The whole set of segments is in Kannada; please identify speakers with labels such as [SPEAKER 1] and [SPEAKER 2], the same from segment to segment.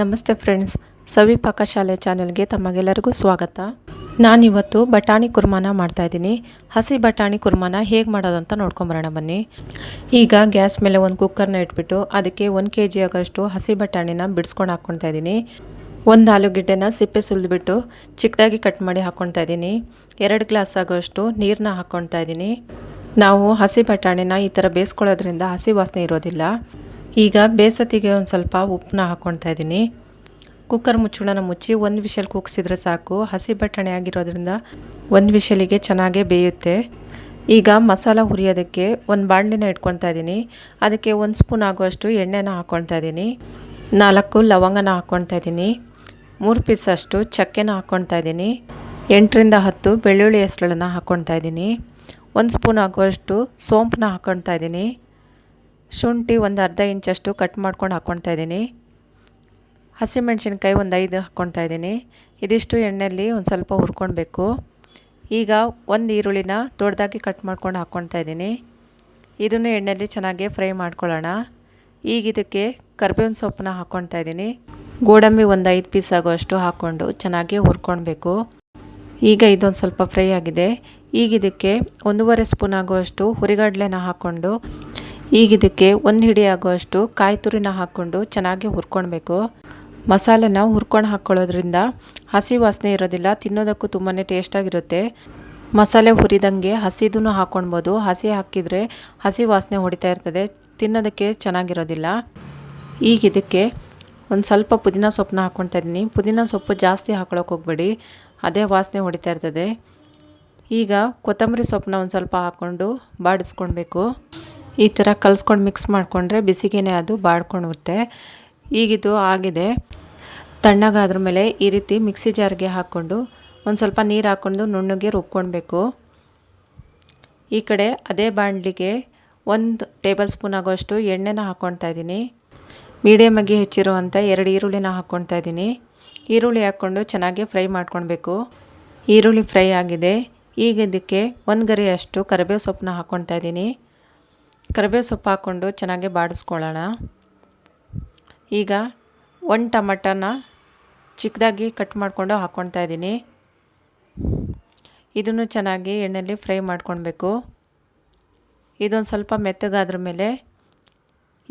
[SPEAKER 1] ನಮಸ್ತೆ ಫ್ರೆಂಡ್ಸ್, ಸವಿ ಪಾಕಶಾಲೆ ಚಾನೆಲ್ಗೆ ತಮಗೆಲ್ಲರಿಗೂ ಸ್ವಾಗತ. ನಾನಿವತ್ತು ಬಟಾಣಿ ಕುರ್ಮಾನ ಮಾಡ್ತಾಯಿದ್ದೀನಿ ಹಸಿ ಬಟಾಣಿ ಕುರ್ಮಾನ ಹೇಗೆ ಮಾಡೋದು ಅಂತ ನೋಡ್ಕೊಂಬರೋಣ ಬನ್ನಿ. ಈಗ ಗ್ಯಾಸ್ ಮೇಲೆ ಒಂದು ಕುಕ್ಕರ್ನ ಇಟ್ಬಿಟ್ಟು ಅದಕ್ಕೆ ಒಂದು ಕೆ ಜಿ ಆಗೋಷ್ಟು ಹಸಿ ಬಟಾಣಿನ ಬಿಡಿಸ್ಕೊಂಡು ಹಾಕ್ಕೊಳ್ತಾ ಇದ್ದೀನಿ. ಒಂದು ಆಲೂಗೆಡ್ಡೆನ ಸಿಪ್ಪೆ ಸುಲಿದ್ಬಿಟ್ಟು ಚಿಕ್ಕದಾಗಿ ಕಟ್ ಮಾಡಿ ಹಾಕ್ಕೊಳ್ತಾ ಇದ್ದೀನಿ. ಎರಡು ಗ್ಲಾಸ್ ಆಗೋಷ್ಟು ನೀರನ್ನ ಹಾಕ್ಕೊಳ್ತಾ ಇದ್ದೀನಿ. ನಾವು ಹಸಿ ಬಟಾಣಿನ ಈ ಥರ ಬೇಯಿಸ್ಕೊಳ್ಳೋದ್ರಿಂದ ಹಸಿ ವಾಸನೆ ಇರೋದಿಲ್ಲ. ಈಗ ಬೇಸತ್ತಿಗೆ ಒಂದು ಸ್ವಲ್ಪ ಉಪ್ಪನ್ನ ಹಾಕ್ಕೊಳ್ತಾ ಇದ್ದೀನಿ. ಕುಕ್ಕರ್ ಮುಚ್ಚಳನ ಮುಚ್ಚಿ ಒಂದು ವಿಷಲ್ ಕೂಗಿಸಿದ್ರೆ ಸಾಕು. ಹಸಿ ಬಟಾಣಿ ಆಗಿರೋದ್ರಿಂದ ಒಂದು ವಿಷಲಿಗೆ ಚೆನ್ನಾಗೇ ಬೇಯುತ್ತೆ. ಈಗ ಮಸಾಲ ಹುರಿಯೋದಕ್ಕೆ ಒಂದು ಬಾಣಲಿನ ಇಟ್ಕೊಳ್ತಾ ಇದ್ದೀನಿ. ಅದಕ್ಕೆ ಒಂದು ಸ್ಪೂನ್ ಆಗುವಷ್ಟು ಎಣ್ಣೆನ ಹಾಕ್ಕೊಳ್ತಾ ಇದ್ದೀನಿ. ನಾಲ್ಕು ಲವಂಗನ ಹಾಕ್ಕೊಳ್ತಾ ಇದ್ದೀನಿ. ಮೂರು ಪೀಸಷ್ಟು ಚಕ್ಕೆನ ಹಾಕ್ಕೊಳ್ತಾ ಇದ್ದೀನಿ. ಎಂಟರಿಂದ ಹತ್ತು ಬೆಳ್ಳುಳ್ಳಿ ಹೆಸಳನ್ನ ಹಾಕ್ಕೊಳ್ತಾ ಇದ್ದೀನಿ. ಒಂದು ಸ್ಪೂನ್ ಆಗುವಷ್ಟು ಸೋಂಪನ್ನ ಹಾಕ್ಕೊಳ್ತಾ ಇದ್ದೀನಿ. ಶುಂಠಿ ಒಂದು ಅರ್ಧ ಇಂಚಷ್ಟು ಕಟ್ ಮಾಡ್ಕೊಂಡು ಹಾಕ್ಕೊಳ್ತಾ ಇದ್ದೀನಿ. ಹಸಿಮೆಣಸಿನ್ಕಾಯಿ ಒಂದು ಐದು ಹಾಕ್ಕೊಳ್ತಾ ಇದ್ದೀನಿ. ಇದಿಷ್ಟು ಎಣ್ಣೆಯಲ್ಲಿ ಒಂದು ಸ್ವಲ್ಪ ಹುರ್ಕೊಳ್ಬೇಕು. ಈಗ ಒಂದು ಈರುಳ್ಳಿನ ದೊಡ್ಡದಾಗಿ ಕಟ್ ಮಾಡ್ಕೊಂಡು ಹಾಕ್ಕೊಳ್ತಾ ಇದ್ದೀನಿ. ಇದನ್ನು ಎಣ್ಣೆಯಲ್ಲಿ ಚೆನ್ನಾಗಿ ಫ್ರೈ ಮಾಡ್ಕೊಳ್ಳೋಣ. ಈಗ ಇದಕ್ಕೆ ಕರ್ಬೇವಿನ ಸೊಪ್ಪನ್ನ ಹಾಕ್ಕೊಳ್ತಾ ಇದ್ದೀನಿ. ಗೋಡಂಬಿ ಒಂದು ಐದು ಪೀಸ್ ಆಗೋಷ್ಟು ಹಾಕ್ಕೊಂಡು ಚೆನ್ನಾಗಿ ಹುರ್ಕೊಳ್ಬೇಕು. ಈಗ ಇದೊಂದು ಸ್ವಲ್ಪ ಫ್ರೈ ಆಗಿದೆ. ಈಗ ಇದಕ್ಕೆ ಒಂದೂವರೆ ಸ್ಪೂನ್ ಆಗುವಷ್ಟು ಹುರಿಗಡಲೆನ ಹಾಕ್ಕೊಂಡು ಈಗ ಇದಕ್ಕೆ ಒಂದು ಹಿಡಿ ಆಗುವಷ್ಟು ಕಾಯಿ ತುರಿನ ಹಾಕ್ಕೊಂಡು ಚೆನ್ನಾಗಿ ಹುರ್ಕೊಳ್ಬೇಕು ಮಸಾಲೆನ ಹುರ್ಕೊಂಡು ಹಾಕ್ಕೊಳ್ಳೋದ್ರಿಂದ ಹಸಿ ವಾಸನೆ ಇರೋದಿಲ್ಲ, ತಿನ್ನೋದಕ್ಕೂ ತುಂಬಾ ಟೇಸ್ಟಾಗಿರುತ್ತೆ ಮಸಾಲೆ ಹುರಿದಂಗೆ ಹಸಿದೂ ಹಾಕ್ಕೊಳ್ಬೋದು ಹಸಿ ಹಾಕಿದರೆ ಹಸಿ ವಾಸನೆ ಹೊಡಿತಾ ಇರ್ತದೆ, ತಿನ್ನೋದಕ್ಕೆ ಚೆನ್ನಾಗಿರೋದಿಲ್ಲ. ಈಗ ಇದಕ್ಕೆ ಒಂದು ಸ್ವಲ್ಪ ಪುದೀನ ಸೊಪ್ಪನ್ನ ಹಾಕ್ಕೊಳ್ತಾ ಇದ್ದೀನಿ. ಪುದೀನ ಸೊಪ್ಪು ಜಾಸ್ತಿ ಹಾಕ್ಕೊಳಕ್ಕೆ ಹೋಗ್ಬೇಡಿ, ಅದೇ ವಾಸನೆ ಹೊಡಿತಾ ಇರ್ತದೆ. ಈಗ ಕೊತ್ತಂಬರಿ ಸೊಪ್ಪನ್ನ ಒಂದು ಸ್ವಲ್ಪ ಹಾಕ್ಕೊಂಡು ಬಾಡಿಸ್ಕೊಳ್ಬೇಕು ಈ ಥರ ಕಲಿಸ್ಕೊಂಡು ಮಿಕ್ಸ್ ಮಾಡಿಕೊಂಡ್ರೆ ಬಿಸಿಗೇನೆ ಅದು ಬಾಡ್ಕೊಂಡುತ್ತೆ ಈಗಿದು ಆಗಿದೆ. ತಣ್ಣಗಾದ್ರ ಮೇಲೆ ಈ ರೀತಿ ಮಿಕ್ಸಿ ಜಾರ್ಗೆ ಹಾಕ್ಕೊಂಡು ಒಂದು ಸ್ವಲ್ಪ ನೀರು ಹಾಕ್ಕೊಂಡು ನುಣ್ಣಗೆ ರುಬ್ಕೊಳ್ಬೇಕು ಈ ಕಡೆ ಅದೇ ಬಾಣಲಿಗೆ ಒಂದು ಟೇಬಲ್ ಸ್ಪೂನ್ ಆಗೋಷ್ಟು ಎಣ್ಣೆನ ಹಾಕ್ಕೊಳ್ತಾ ಇದ್ದೀನಿ. ಮೀಡಿಯಮಾಗಿ ಹೆಚ್ಚಿರುವಂಥ ಎರಡು ಈರುಳ್ಳಿನ ಹಾಕ್ಕೊಳ್ತಾ ಇದ್ದೀನಿ. ಈರುಳ್ಳಿ ಹಾಕ್ಕೊಂಡು ಚೆನ್ನಾಗಿ ಫ್ರೈ ಮಾಡ್ಕೊಳ್ಬೇಕು ಈರುಳ್ಳಿ ಫ್ರೈ ಆಗಿದೆ. ಈಗ ಇದಕ್ಕೆ ಒಂದು ಗರಿಯಷ್ಟು ಕರಿಬೇವು ಸೊಪ್ಪನ್ನ ಹಾಕ್ಕೊಳ್ತಾ ಇದ್ದೀನಿ. ಕರಿಬೇವು ಸೊಪ್ಪು ಹಾಕ್ಕೊಂಡು ಚೆನ್ನಾಗಿ ಬಾಡಿಸ್ಕೊಳ್ಳೋಣ. ಈಗ ಒಂದು ಟಮಟನ ಚಿಕ್ಕದಾಗಿ ಕಟ್ ಮಾಡಿಕೊಂಡು ಹಾಕ್ಕೊಳ್ತಾ ಇದ್ದೀನಿ. ಇದನ್ನು ಚೆನ್ನಾಗಿ ಎಣ್ಣೆಯಲ್ಲಿ ಫ್ರೈ ಮಾಡ್ಕೊಳ್ಬೇಕು. ಇದೊಂದು ಸ್ವಲ್ಪ ಮೆತ್ತಗಾದ್ರ ಮೇಲೆ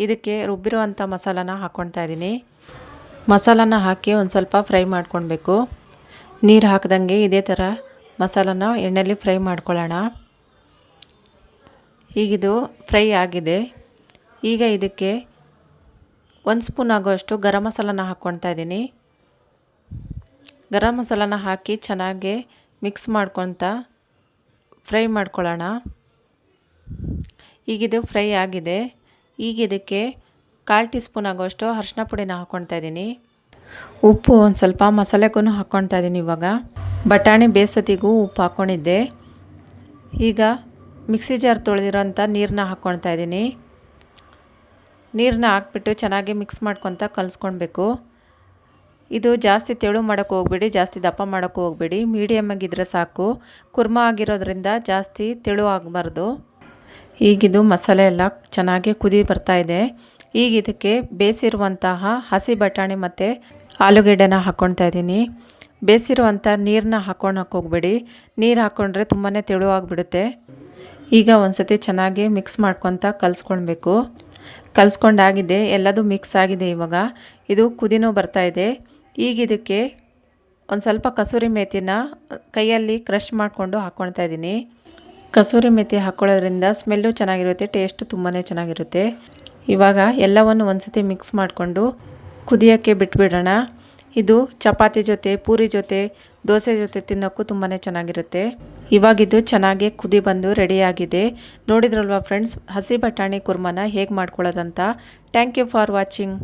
[SPEAKER 1] ಇದಕ್ಕೆ ರುಬ್ಬಿರುವಂಥ ಮಸಾಲಾನ ಹಾಕ್ಕೊಳ್ತಾ ಇದ್ದೀನಿ. ಮಸಾಲಾನ ಹಾಕಿ ಒಂದು ಸ್ವಲ್ಪ ಫ್ರೈ ಮಾಡ್ಕೊಳ್ಬೇಕು. ನೀರು ಹಾಕ್ದಂಗೆ ಇದೇ ಥರ ಮಸಾಲಾನ ಎಣ್ಣೆಯಲ್ಲಿ ಫ್ರೈ ಮಾಡ್ಕೊಳ್ಳೋಣ. ಈಗಿದು ಫ್ರೈ ಆಗಿದೆ. ಈಗ ಇದಕ್ಕೆ ಒಂದು ಸ್ಪೂನ್ ಆಗುವಷ್ಟು ಗರಂ ಮಸಾಲಾನ ಹಾಕ್ಕೊಳ್ತಾ ಇದ್ದೀನಿ. ಗರಂ ಮಸಾಲಾನ ಹಾಕಿ ಚೆನ್ನಾಗಿ ಮಿಕ್ಸ್ ಮಾಡ್ಕೊತ ಫ್ರೈ ಮಾಡ್ಕೊಳ್ಳೋಣ. ಈಗಿದು ಫ್ರೈ ಆಗಿದೆ. ಈಗ ಇದಕ್ಕೆ ಕಾಲು ಟೀ ಸ್ಪೂನ್ ಆಗೋಷ್ಟು ಅರ್ಶಿನ ಪುಡಿನ ಹಾಕ್ಕೊಳ್ತಾ ಇದ್ದೀನಿ. ಉಪ್ಪು ಒಂದು ಸ್ವಲ್ಪ ಮಸಾಲೆಗೂ ಹಾಕ್ಕೊಳ್ತಾ ಇದ್ದೀನಿ ಇವಾಗ. ಬಟಾಣಿ ಬೇಸತ್ತಿಗೂ ಉಪ್ಪು ಹಾಕ್ಕೊಂಡಿದ್ದೆ ಈಗ ಮಿಕ್ಸಿ ಜಾರ್ ತೊಳೆದಿರೋಂಥ ನೀರನ್ನ ಹಾಕ್ಕೊಳ್ತಾ ಇದ್ದೀನಿ. ನೀರನ್ನ ಹಾಕ್ಬಿಟ್ಟು ಚೆನ್ನಾಗಿ ಮಿಕ್ಸ್ ಮಾಡ್ಕೊತ ಕಲಿಸ್ಕೊಳ್ಬೇಕು. ಇದು ಜಾಸ್ತಿ ತೆಳು ಮಾಡೋಕ್ಕೆ ಹೋಗ್ಬೇಡಿ, ಜಾಸ್ತಿ ದಪ್ಪ ಮಾಡೋಕ್ಕೆ ಹೋಗ್ಬೇಡಿ. ಮೀಡಿಯಮ್ ಆಗಿದ್ದರೆ ಸಾಕು. ಕುರ್ಮ ಆಗಿರೋದ್ರಿಂದ ಜಾಸ್ತಿ ತೆಳು ಆಗಬಾರ್ದು. ಈಗಿದು ಮಸಾಲೆ ಎಲ್ಲ ಚೆನ್ನಾಗಿ ಕುದಿ ಬರ್ತಾ ಇದೆ. ಈಗ ಇದಕ್ಕೆ ಬೇಯಿಸಿರುವಂತಹ ಹಸಿ ಬಟಾಣಿ ಮತ್ತು ಆಲೂಗೆಡ್ಡೆನ ಹಾಕ್ಕೊಳ್ತಾ ಇದ್ದೀನಿ. ಬೇಸಿರುವಂಥ ನೀರನ್ನ ಹಾಕ್ಕೊಳಕ್ಕೆ ಹೋಗ್ಬೇಡಿ. ನೀರು ಹಾಕ್ಕೊಂಡ್ರೆ ತುಂಬಾ ತೆಳುವಾಗಿಬಿಡುತ್ತೆ ಈಗ ಒಂದು ಸತಿ ಚೆನ್ನಾಗಿ ಮಿಕ್ಸ್ ಮಾಡ್ಕೊತ ಕಲಿಸ್ಕೊಳ್ಬೇಕು ಕಲಿಸ್ಕೊಂಡಾಗಿದೆ, ಎಲ್ಲದು ಮಿಕ್ಸ್ ಆಗಿದೆ ಇವಾಗ. ಇದು ಕುದಿನೂ ಬರ್ತಾ ಇದೆ. ಈಗ ಇದಕ್ಕೆ ಒಂದು ಸ್ವಲ್ಪ ಕಸೂರಿ ಮೇಥಿನ ಕೈಯಲ್ಲಿ ಕ್ರಷ್ ಮಾಡಿಕೊಂಡು ಹಾಕ್ಕೊಳ್ತಾ ಇದ್ದೀನಿ. ಕಸೂರಿ ಮೇಥಿ ಹಾಕ್ಕೊಳ್ಳೋದ್ರಿಂದ ಸ್ಮೆಲ್ಲು ಚೆನ್ನಾಗಿರುತ್ತೆ ಟೇಸ್ಟು ತುಂಬಾ ಚೆನ್ನಾಗಿರುತ್ತೆ. ಇವಾಗ ಎಲ್ಲವನ್ನು ಒಂದು ಸತಿ ಮಿಕ್ಸ್ ಮಾಡಿಕೊಂಡು ಕುದಿಯೋಕ್ಕೆ ಬಿಟ್ಬಿಡೋಣ. ಇದು ಚಪಾತಿ ಜೊತೆ, ಪೂರಿ ಜೊತೆ ದೋಸೆ ಜೊತೆ ತಿನ್ನೋಕ್ಕೂ ತುಂಬಾ ಚೆನ್ನಾಗಿರುತ್ತೆ. ಇವಾಗಿದ್ದು ಚೆನ್ನಾಗಿ ಕುದಿ ಬಂದು ರೆಡಿಯಾಗಿದೆ ನೋಡಿದ್ರಲ್ವಾ ಫ್ರೆಂಡ್ಸ್ ಹಸಿ ಬಟಾಣಿ ಕುರ್ಮನ ಹೇಗೆ ಮಾಡ್ಕೊಳ್ಳೋದಂತ. Thank you for watching